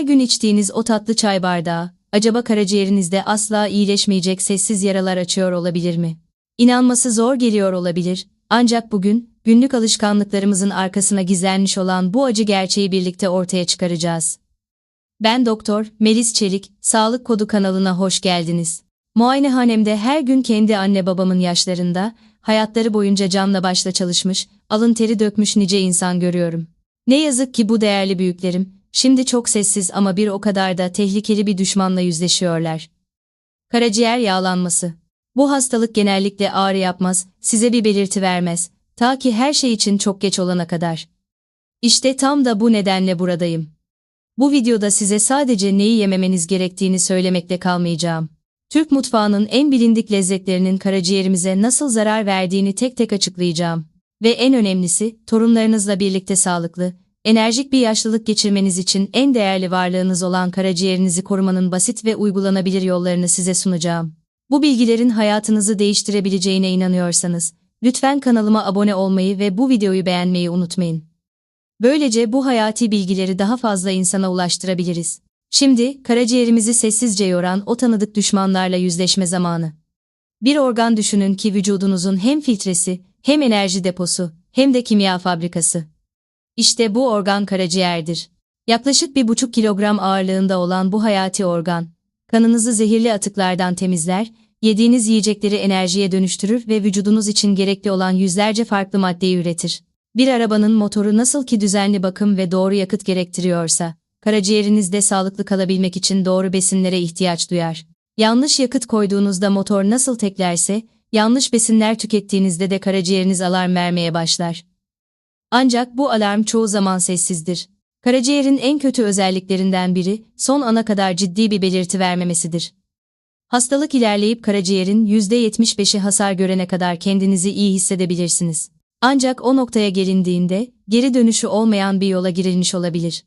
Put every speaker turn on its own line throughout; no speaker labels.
Her gün içtiğiniz o tatlı çay bardağı, acaba karaciğerinizde asla iyileşmeyecek sessiz yaralar açıyor olabilir mi? İnanması zor geliyor olabilir, ancak bugün, günlük alışkanlıklarımızın arkasına gizlenmiş olan bu acı gerçeği birlikte ortaya çıkaracağız. Ben Doktor Melis Çelik, Sağlık Kodu kanalına hoş geldiniz. Muayenehanemde her gün kendi anne babamın yaşlarında, hayatları boyunca canla başla çalışmış, alın teri dökmüş nice insan görüyorum. Ne yazık ki bu değerli büyüklerim, şimdi çok sessiz ama bir o kadar da tehlikeli bir düşmanla yüzleşiyorlar. Karaciğer yağlanması. Bu hastalık genellikle ağrı yapmaz, size bir belirti vermez, ta ki her şey için çok geç olana kadar. İşte tam da bu nedenle buradayım. Bu videoda size sadece neyi yememeniz gerektiğini söylemekle kalmayacağım. Türk mutfağının en bilindik lezzetlerinin karaciğerimize nasıl zarar verdiğini tek tek açıklayacağım. Ve en önemlisi, torunlarınızla birlikte sağlıklı, enerjik bir yaşlılık geçirmeniz için en değerli varlığınız olan karaciğerinizi korumanın basit ve uygulanabilir yollarını size sunacağım. Bu bilgilerin hayatınızı değiştirebileceğine inanıyorsanız, lütfen kanalıma abone olmayı ve bu videoyu beğenmeyi unutmayın. Böylece bu hayati bilgileri daha fazla insana ulaştırabiliriz. Şimdi, karaciğerimizi sessizce yoran o tanıdık düşmanlarla yüzleşme zamanı. Bir organ düşünün ki vücudunuzun hem filtresi, hem enerji deposu, hem de kimya fabrikası. İşte bu organ karaciğerdir. Yaklaşık bir buçuk kilogram ağırlığında olan bu hayati organ, kanınızı zehirli atıklardan temizler, yediğiniz yiyecekleri enerjiye dönüştürür ve vücudunuz için gerekli olan yüzlerce farklı maddeyi üretir. Bir arabanın motoru nasıl ki düzenli bakım ve doğru yakıt gerektiriyorsa, karaciğerinizde sağlıklı kalabilmek için doğru besinlere ihtiyaç duyar. Yanlış yakıt koyduğunuzda motor nasıl teklerse, yanlış besinler tükettiğinizde de karaciğeriniz alarm vermeye başlar. Ancak bu alarm çoğu zaman sessizdir. Karaciğerin en kötü özelliklerinden biri, son ana kadar ciddi bir belirti vermemesidir. Hastalık ilerleyip karaciğerin %75'i hasar görene kadar kendinizi iyi hissedebilirsiniz. Ancak o noktaya gelindiğinde, geri dönüşü olmayan bir yola girilmiş olabilir.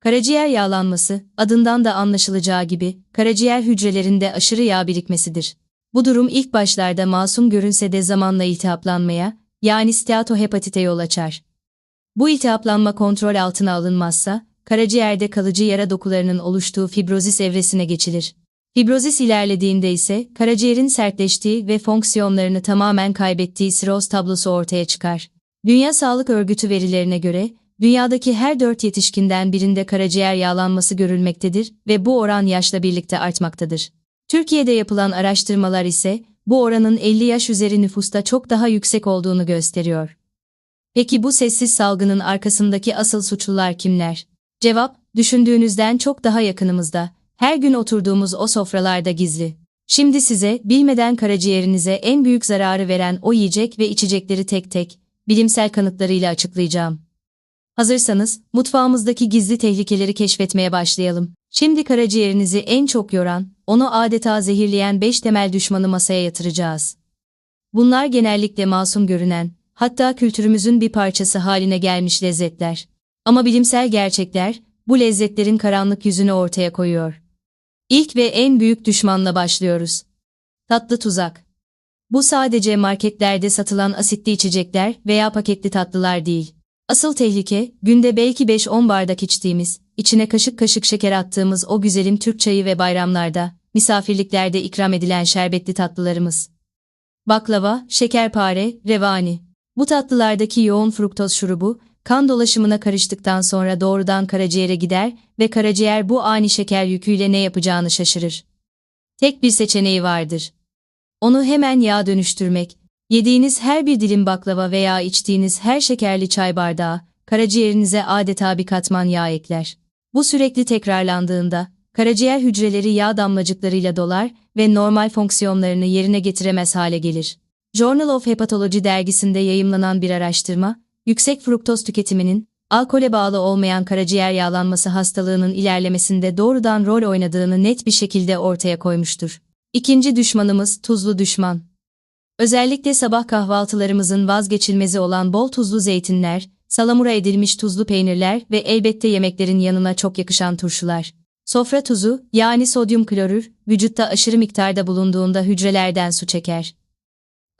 Karaciğer yağlanması, adından da anlaşılacağı gibi, karaciğer hücrelerinde aşırı yağ birikmesidir. Bu durum ilk başlarda masum görünse de zamanla iltihaplanmaya, yani steatohepatite yol açar. Bu iltihaplanma kontrol altına alınmazsa, karaciğerde kalıcı yara dokularının oluştuğu fibrozis evresine geçilir. Fibrozis ilerlediğinde ise karaciğerin sertleştiği ve fonksiyonlarını tamamen kaybettiği siroz tablosu ortaya çıkar. Dünya Sağlık Örgütü verilerine göre, dünyadaki her dört yetişkinden birinde karaciğer yağlanması görülmektedir ve bu oran yaşla birlikte artmaktadır. Türkiye'de yapılan araştırmalar ise, bu oranın 50 yaş üzeri nüfusta çok daha yüksek olduğunu gösteriyor. Peki bu sessiz salgının arkasındaki asıl suçlular kimler? Cevap, düşündüğünüzden çok daha yakınımızda, her gün oturduğumuz o sofralarda gizli. Şimdi size, bilmeden karaciğerinize en büyük zararı veren o yiyecek ve içecekleri tek tek, bilimsel kanıtlarıyla açıklayacağım. Hazırsanız, mutfağımızdaki gizli tehlikeleri keşfetmeye başlayalım. Şimdi karaciğerinizi en çok yoran, onu adeta zehirleyen 5 temel düşmanı masaya yatıracağız. Bunlar genellikle masum görünen, hatta kültürümüzün bir parçası haline gelmiş lezzetler. Ama bilimsel gerçekler, bu lezzetlerin karanlık yüzünü ortaya koyuyor. İlk ve en büyük düşmanla başlıyoruz. Tatlı tuzak. Bu sadece marketlerde satılan asitli içecekler veya paketli tatlılar değil. Asıl tehlike, günde belki 5-10 bardak içtiğimiz, içine kaşık kaşık şeker attığımız o güzelim Türk çayı ve bayramlarda, misafirliklerde ikram edilen şerbetli tatlılarımız. Baklava, şekerpare, revani. Bu tatlılardaki yoğun fruktoz şurubu, kan dolaşımına karıştıktan sonra doğrudan karaciğere gider ve karaciğer bu ani şeker yüküyle ne yapacağını şaşırır. Tek bir seçeneği vardır. Onu hemen yağ dönüştürmek. Yediğiniz her bir dilim baklava veya içtiğiniz her şekerli çay bardağı, karaciğerinize adeta bir katman yağ ekler. Bu sürekli tekrarlandığında, karaciğer hücreleri yağ damlacıklarıyla dolar ve normal fonksiyonlarını yerine getiremez hale gelir. Journal of Hepatology dergisinde yayımlanan bir araştırma, yüksek fruktoz tüketiminin, alkole bağlı olmayan karaciğer yağlanması hastalığının ilerlemesinde doğrudan rol oynadığını net bir şekilde ortaya koymuştur. İkinci düşmanımız tuzlu düşman. Özellikle sabah kahvaltılarımızın vazgeçilmezi olan bol tuzlu zeytinler, salamura edilmiş tuzlu peynirler ve elbette yemeklerin yanına çok yakışan turşular. Sofra tuzu, yani sodyum klorür, vücutta aşırı miktarda bulunduğunda hücrelerden su çeker.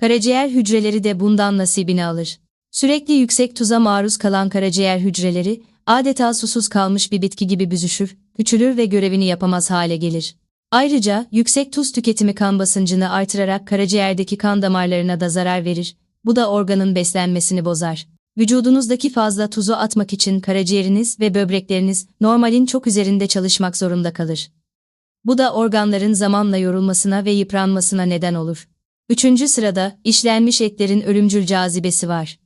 Karaciğer hücreleri de bundan nasibini alır. Sürekli yüksek tuza maruz kalan karaciğer hücreleri, adeta susuz kalmış bir bitki gibi büzüşür, küçülür ve görevini yapamaz hale gelir. Ayrıca yüksek tuz tüketimi kan basıncını artırarak karaciğerdeki kan damarlarına da zarar verir. Bu da organın beslenmesini bozar. Vücudunuzdaki fazla tuzu atmak için karaciğeriniz ve böbrekleriniz normalin çok üzerinde çalışmak zorunda kalır. Bu da organların zamanla yorulmasına ve yıpranmasına neden olur. Üçüncü sırada işlenmiş etlerin ölümcül cazibesi var.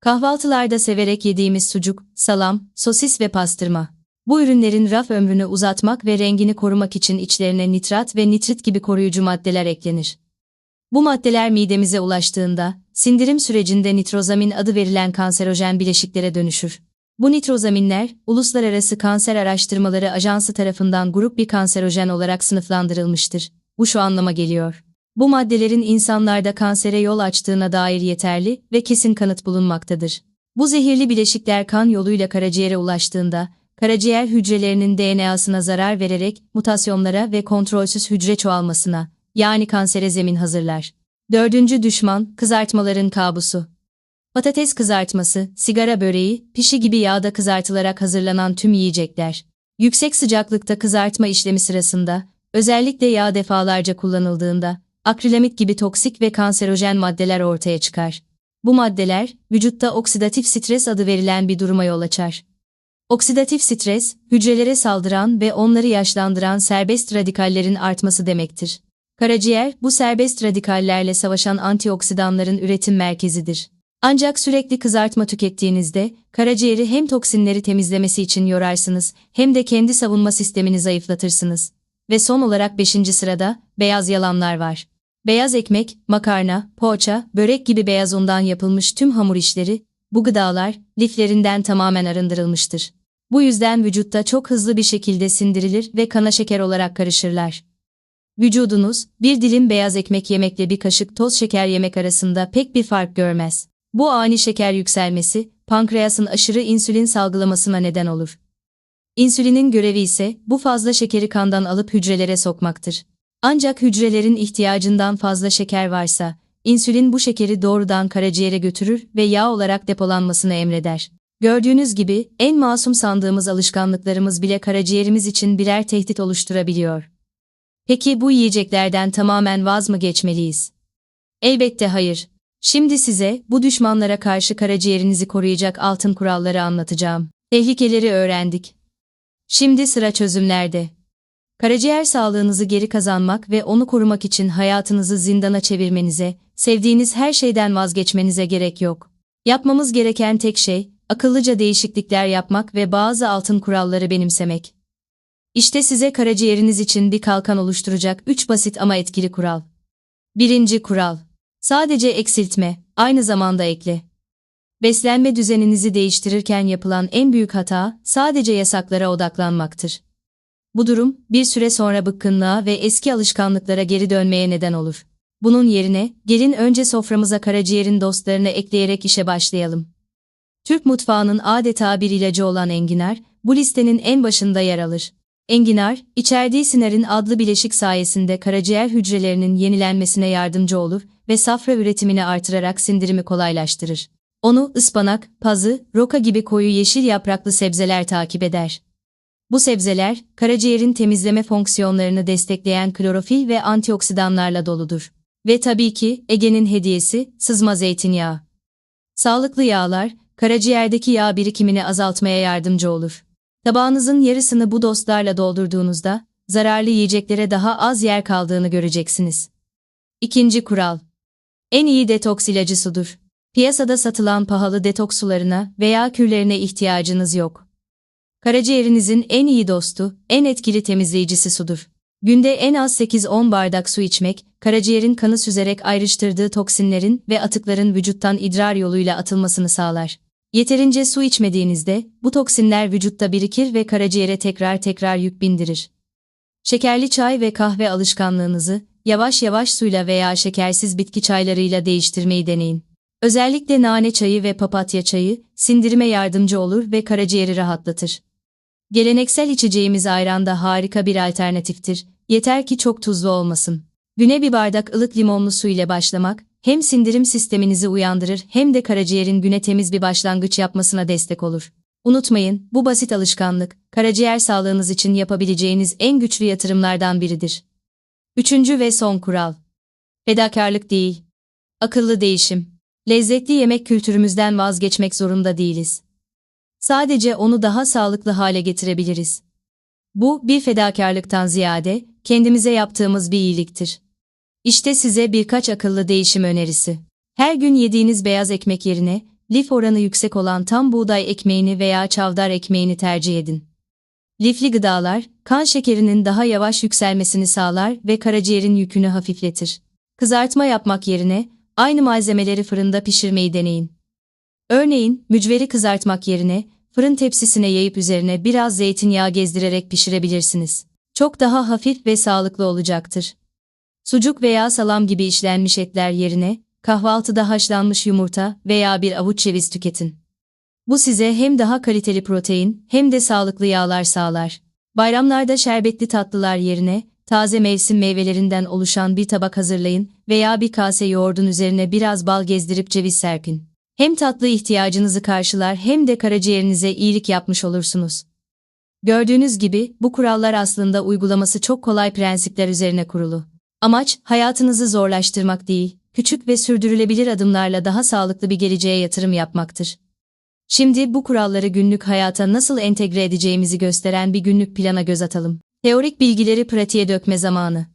Kahvaltılarda severek yediğimiz sucuk, salam, sosis ve pastırma. Bu ürünlerin raf ömrünü uzatmak ve rengini korumak için içlerine nitrat ve nitrit gibi koruyucu maddeler eklenir. Bu maddeler midemize ulaştığında, sindirim sürecinde nitrozamin adı verilen kanserojen bileşiklere dönüşür. Bu nitrozaminler, Uluslararası Kanser Araştırmaları Ajansı tarafından grup bir kanserojen olarak sınıflandırılmıştır. Bu şu anlama geliyor. Bu maddelerin insanlarda kansere yol açtığına dair yeterli ve kesin kanıt bulunmaktadır. Bu zehirli bileşikler kan yoluyla karaciğere ulaştığında, karaciğer hücrelerinin DNA'sına zarar vererek mutasyonlara ve kontrolsüz hücre çoğalmasına, yani kansere zemin hazırlar. Dördüncü düşman, kızartmaların kabusu. Patates kızartması, sigara böreği, pişi gibi yağda kızartılarak hazırlanan tüm yiyecekler. Yüksek sıcaklıkta kızartma işlemi sırasında, özellikle yağ defalarca kullanıldığında, akrilamit gibi toksik ve kanserojen maddeler ortaya çıkar. Bu maddeler, vücutta oksidatif stres adı verilen bir duruma yol açar. Oksidatif stres, hücrelere saldıran ve onları yaşlandıran serbest radikallerin artması demektir. Karaciğer, bu serbest radikallerle savaşan antioksidanların üretim merkezidir. Ancak sürekli kızartma tükettiğinizde, karaciğeri hem toksinleri temizlemesi için yorarsınız, hem de kendi savunma sistemini zayıflatırsınız. Ve son olarak 5. sırada, beyaz yalanlar var. Beyaz ekmek, makarna, poğaça, börek gibi beyaz undan yapılmış tüm hamur işleri, bu gıdalar, liflerinden tamamen arındırılmıştır. Bu yüzden vücutta çok hızlı bir şekilde sindirilir ve kana şeker olarak karışırlar. Vücudunuz, bir dilim beyaz ekmek yemekle bir kaşık toz şeker yemek arasında pek bir fark görmez. Bu ani şeker yükselmesi, pankreasın aşırı insülin salgılamasına neden olur. İnsülinin görevi ise bu fazla şekeri kandan alıp hücrelere sokmaktır. Ancak hücrelerin ihtiyacından fazla şeker varsa, insülin bu şekeri doğrudan karaciğere götürür ve yağ olarak depolanmasını emreder. Gördüğünüz gibi en masum sandığımız alışkanlıklarımız bile karaciğerimiz için birer tehdit oluşturabiliyor. Peki bu yiyeceklerden tamamen vaz mı geçmeliyiz? Elbette hayır. Şimdi size bu düşmanlara karşı karaciğerinizi koruyacak altın kuralları anlatacağım. Tehlikeleri öğrendik. Şimdi sıra çözümlerde. Karaciğer sağlığınızı geri kazanmak ve onu korumak için hayatınızı zindana çevirmenize, sevdiğiniz her şeyden vazgeçmenize gerek yok. Yapmamız gereken tek şey, akıllıca değişiklikler yapmak ve bazı altın kuralları benimsemek. İşte size karaciğeriniz için bir kalkan oluşturacak 3 basit ama etkili kural. Birinci kural. Sadece eksiltme, aynı zamanda ekle. Beslenme düzeninizi değiştirirken yapılan en büyük hata sadece yasaklara odaklanmaktır. Bu durum bir süre sonra bıkkınlığa ve eski alışkanlıklara geri dönmeye neden olur. Bunun yerine gelin önce soframıza karaciğerin dostlarını ekleyerek işe başlayalım. Türk mutfağının adeta bir ilacı olan enginar, bu listenin en başında yer alır. Enginar, içerdiği sinarin adlı bileşik sayesinde karaciğer hücrelerinin yenilenmesine yardımcı olur ve safra üretimini artırarak sindirimi kolaylaştırır. Onu ıspanak, pazı, roka gibi koyu yeşil yapraklı sebzeler takip eder. Bu sebzeler, karaciğerin temizleme fonksiyonlarını destekleyen klorofil ve antioksidanlarla doludur. Ve tabii ki Ege'nin hediyesi, sızma zeytinyağı. Sağlıklı yağlar, karaciğerdeki yağ birikimini azaltmaya yardımcı olur. Tabağınızın yarısını bu dostlarla doldurduğunuzda, zararlı yiyeceklere daha az yer kaldığını göreceksiniz. İkinci kural. En iyi detoks ilacı sudur. Piyasada satılan pahalı detoks sularına veya kürlerine ihtiyacınız yok. Karaciğerinizin en iyi dostu, en etkili temizleyicisi sudur. Günde en az 8-10 bardak su içmek, karaciğerin kanı süzerek ayrıştırdığı toksinlerin ve atıkların vücuttan idrar yoluyla atılmasını sağlar. Yeterince su içmediğinizde bu toksinler vücutta birikir ve karaciğere tekrar tekrar yük bindirir. Şekerli çay ve kahve alışkanlığınızı yavaş yavaş suyla veya şekersiz bitki çaylarıyla değiştirmeyi deneyin. Özellikle nane çayı ve papatya çayı sindirime yardımcı olur ve karaciğeri rahatlatır. Geleneksel içeceğimiz ayran da harika bir alternatiftir. Yeter ki çok tuzlu olmasın. Güne bir bardak ılık limonlu su ile başlamak hem sindirim sisteminizi uyandırır hem de karaciğerin güne temiz bir başlangıç yapmasına destek olur. Unutmayın, bu basit alışkanlık, karaciğer sağlığınız için yapabileceğiniz en güçlü yatırımlardan biridir. Üçüncü ve son kural. Fedakarlık değil. Akıllı değişim. Lezzetli yemek kültürümüzden vazgeçmek zorunda değiliz. Sadece onu daha sağlıklı hale getirebiliriz. Bu, bir fedakarlıktan ziyade, kendimize yaptığımız bir iyiliktir. İşte size birkaç akıllı değişim önerisi. Her gün yediğiniz beyaz ekmek yerine, lif oranı yüksek olan tam buğday ekmeğini veya çavdar ekmeğini tercih edin. Lifli gıdalar, kan şekerinin daha yavaş yükselmesini sağlar ve karaciğerin yükünü hafifletir. Kızartma yapmak yerine, aynı malzemeleri fırında pişirmeyi deneyin. Örneğin, mücveri kızartmak yerine, fırın tepsisine yayıp üzerine biraz zeytinyağı gezdirerek pişirebilirsiniz. Çok daha hafif ve sağlıklı olacaktır. Sucuk veya salam gibi işlenmiş etler yerine, kahvaltıda haşlanmış yumurta veya bir avuç ceviz tüketin. Bu size hem daha kaliteli protein hem de sağlıklı yağlar sağlar. Bayramlarda şerbetli tatlılar yerine, taze mevsim meyvelerinden oluşan bir tabak hazırlayın veya bir kase yoğurdun üzerine biraz bal gezdirip ceviz serpin. Hem tatlı ihtiyacınızı karşılar hem de karaciğerinize iyilik yapmış olursunuz. Gördüğünüz gibi bu kurallar aslında uygulaması çok kolay prensipler üzerine kurulu. Amaç hayatınızı zorlaştırmak değil, küçük ve sürdürülebilir adımlarla daha sağlıklı bir geleceğe yatırım yapmaktır. Şimdi bu kuralları günlük hayata nasıl entegre edeceğimizi gösteren bir günlük plana göz atalım. Teorik bilgileri pratiğe dökme zamanı.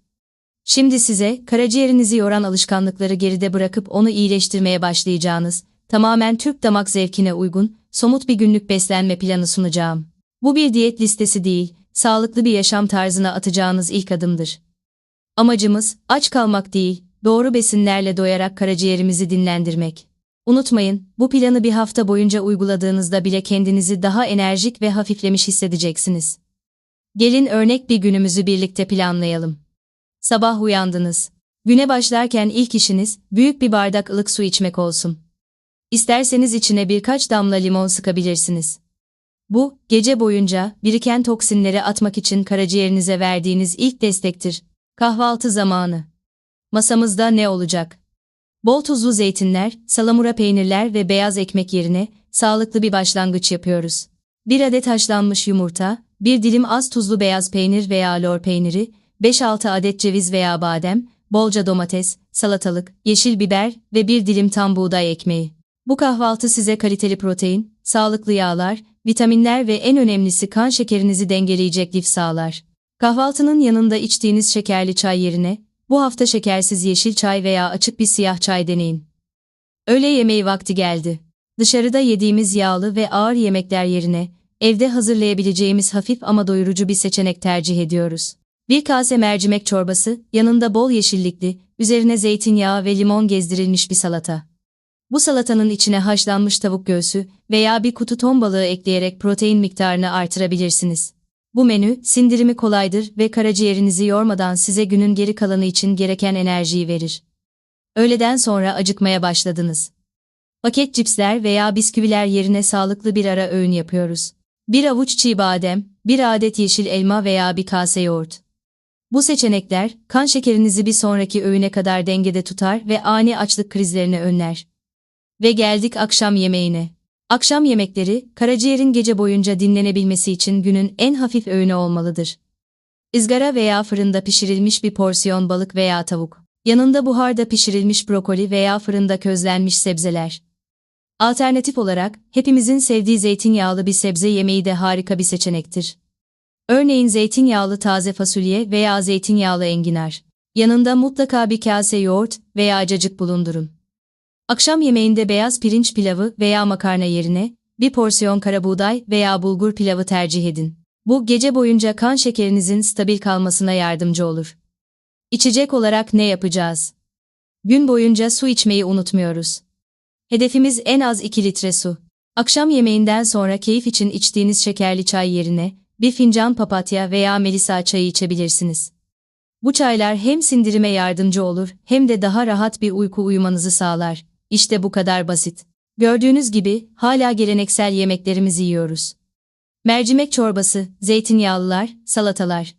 Şimdi size karaciğerinizi yoran alışkanlıkları geride bırakıp onu iyileştirmeye başlayacağınız, tamamen Türk damak zevkine uygun, somut bir günlük beslenme planı sunacağım. Bu bir diyet listesi değil, sağlıklı bir yaşam tarzına atacağınız ilk adımdır. Amacımız aç kalmak değil, doğru besinlerle doyarak karaciğerimizi dinlendirmek. Unutmayın, bu planı bir hafta boyunca uyguladığınızda bile kendinizi daha enerjik ve hafiflemiş hissedeceksiniz. Gelin örnek bir günümüzü birlikte planlayalım. Sabah uyandınız. Güne başlarken ilk işiniz büyük bir bardak ılık su içmek olsun. İsterseniz içine birkaç damla limon sıkabilirsiniz. Bu, gece boyunca biriken toksinleri atmak için karaciğerinize verdiğiniz ilk destektir. Kahvaltı zamanı. Masamızda ne olacak? Bol tuzlu zeytinler, salamura peynirler ve beyaz ekmek yerine sağlıklı bir başlangıç yapıyoruz. Bir adet haşlanmış yumurta, bir dilim az tuzlu beyaz peynir veya lor peyniri, 5-6 adet ceviz veya badem, bolca domates, salatalık, yeşil biber ve bir dilim tam buğday ekmeği. Bu kahvaltı size kaliteli protein, sağlıklı yağlar, vitaminler ve en önemlisi kan şekerinizi dengeleyecek lif sağlar. Kahvaltının yanında içtiğiniz şekerli çay yerine, bu hafta şekersiz yeşil çay veya açık bir siyah çay deneyin. Öğle yemeği vakti geldi. Dışarıda yediğimiz yağlı ve ağır yemekler yerine, evde hazırlayabileceğimiz hafif ama doyurucu bir seçenek tercih ediyoruz. Bir kase mercimek çorbası, yanında bol yeşillikli, üzerine zeytinyağı ve limon gezdirilmiş bir salata. Bu salatanın içine haşlanmış tavuk göğsü veya bir kutu ton balığı ekleyerek protein miktarını artırabilirsiniz. Bu menü, sindirimi kolaydır ve karaciğerinizi yormadan size günün geri kalanı için gereken enerjiyi verir. Öğleden sonra acıkmaya başladınız. Paket cipsler veya bisküviler yerine sağlıklı bir ara öğün yapıyoruz. Bir avuç çiğ badem, bir adet yeşil elma veya bir kase yoğurt. Bu seçenekler, kan şekerinizi bir sonraki öğüne kadar dengede tutar ve ani açlık krizlerini önler. Ve geldik akşam yemeğine. Akşam yemekleri, karaciğerin gece boyunca dinlenebilmesi için günün en hafif öğünü olmalıdır. Izgara veya fırında pişirilmiş bir porsiyon balık veya tavuk. Yanında buharda pişirilmiş brokoli veya fırında közlenmiş sebzeler. Alternatif olarak, hepimizin sevdiği zeytinyağlı bir sebze yemeği de harika bir seçenektir. Örneğin zeytinyağlı taze fasulye veya zeytinyağlı enginar. Yanında mutlaka bir kase yoğurt veya cacık bulundurun. Akşam yemeğinde beyaz pirinç pilavı veya makarna yerine bir porsiyon karabuğday veya bulgur pilavı tercih edin. Bu gece boyunca kan şekerinizin stabil kalmasına yardımcı olur. İçecek olarak ne yapacağız? Gün boyunca su içmeyi unutmuyoruz. Hedefimiz en az 2 litre su. Akşam yemeğinden sonra keyif için içtiğiniz şekerli çay yerine bir fincan papatya veya melisa çayı içebilirsiniz. Bu çaylar hem sindirime yardımcı olur hem de daha rahat bir uyku uyumanızı sağlar. İşte bu kadar basit. Gördüğünüz gibi hala geleneksel yemeklerimizi yiyoruz. Mercimek çorbası, zeytinyağlılar, salatalar.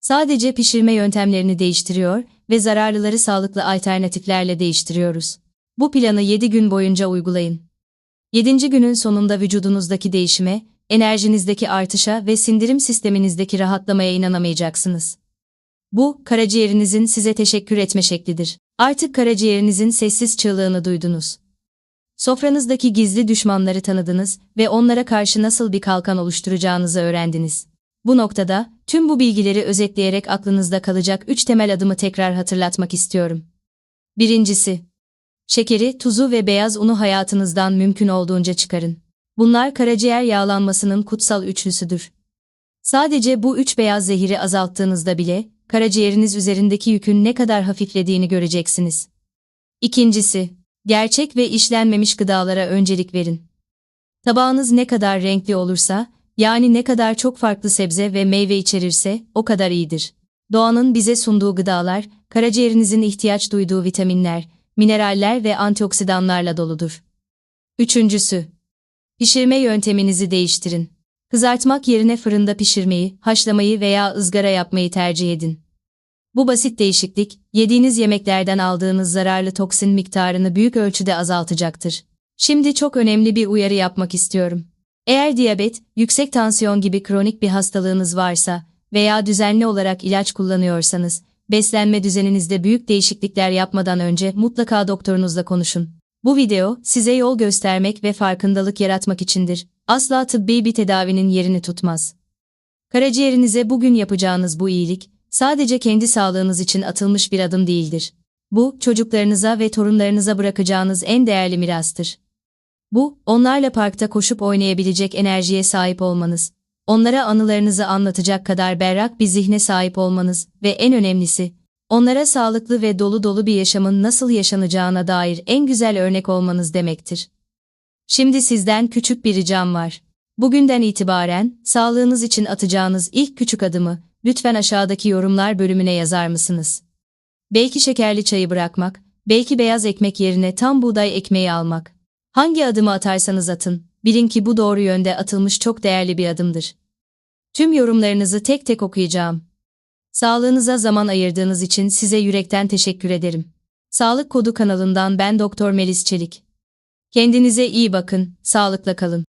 Sadece pişirme yöntemlerini değiştiriyor ve zararlıları sağlıklı alternatiflerle değiştiriyoruz. Bu planı 7 gün boyunca uygulayın. 7. günün sonunda vücudunuzdaki değişime, enerjinizdeki artışa ve sindirim sisteminizdeki rahatlamaya inanamayacaksınız. Bu, karaciğerinizin size teşekkür etme şeklidir. Artık karaciğerinizin sessiz çığlığını duydunuz. Sofranızdaki gizli düşmanları tanıdınız ve onlara karşı nasıl bir kalkan oluşturacağınızı öğrendiniz. Bu noktada, tüm bu bilgileri özetleyerek aklınızda kalacak 3 temel adımı tekrar hatırlatmak istiyorum. Birincisi, şekeri, tuzu ve beyaz unu hayatınızdan mümkün olduğunca çıkarın. Bunlar karaciğer yağlanmasının kutsal üçlüsüdür. Sadece bu üç beyaz zehiri azalttığınızda bile, karaciğeriniz üzerindeki yükün ne kadar hafiflediğini göreceksiniz. İkincisi, gerçek ve işlenmemiş gıdalara öncelik verin. Tabağınız ne kadar renkli olursa, yani ne kadar çok farklı sebze ve meyve içerirse, o kadar iyidir. Doğanın bize sunduğu gıdalar, karaciğerinizin ihtiyaç duyduğu vitaminler, mineraller ve antioksidanlarla doludur. Üçüncüsü, pişirme yönteminizi değiştirin. Kızartmak yerine fırında pişirmeyi, haşlamayı veya ızgara yapmayı tercih edin. Bu basit değişiklik, yediğiniz yemeklerden aldığınız zararlı toksin miktarını büyük ölçüde azaltacaktır. Şimdi çok önemli bir uyarı yapmak istiyorum. Eğer diyabet, yüksek tansiyon gibi kronik bir hastalığınız varsa veya düzenli olarak ilaç kullanıyorsanız, beslenme düzeninizde büyük değişiklikler yapmadan önce mutlaka doktorunuzla konuşun. Bu video, size yol göstermek ve farkındalık yaratmak içindir. Asla tıbbi bir tedavinin yerini tutmaz. Karaciğerinize bugün yapacağınız bu iyilik, sadece kendi sağlığınız için atılmış bir adım değildir. Bu, çocuklarınıza ve torunlarınıza bırakacağınız en değerli mirastır. Bu, onlarla parkta koşup oynayabilecek enerjiye sahip olmanız, onlara anılarınızı anlatacak kadar berrak bir zihne sahip olmanız ve en önemlisi, onlara sağlıklı ve dolu dolu bir yaşamın nasıl yaşanacağına dair en güzel örnek olmanız demektir. Şimdi sizden küçük bir ricam var. Bugünden itibaren sağlığınız için atacağınız ilk küçük adımı lütfen aşağıdaki yorumlar bölümüne yazar mısınız? Belki şekerli çayı bırakmak, belki beyaz ekmek yerine tam buğday ekmeği almak. Hangi adımı atarsanız atın, bilin ki bu doğru yönde atılmış çok değerli bir adımdır. Tüm yorumlarınızı tek tek okuyacağım. Sağlığınıza zaman ayırdığınız için size yürekten teşekkür ederim. Sağlık Kodu kanalından ben Doktor Melis Çelik. Kendinize iyi bakın, sağlıkla kalın.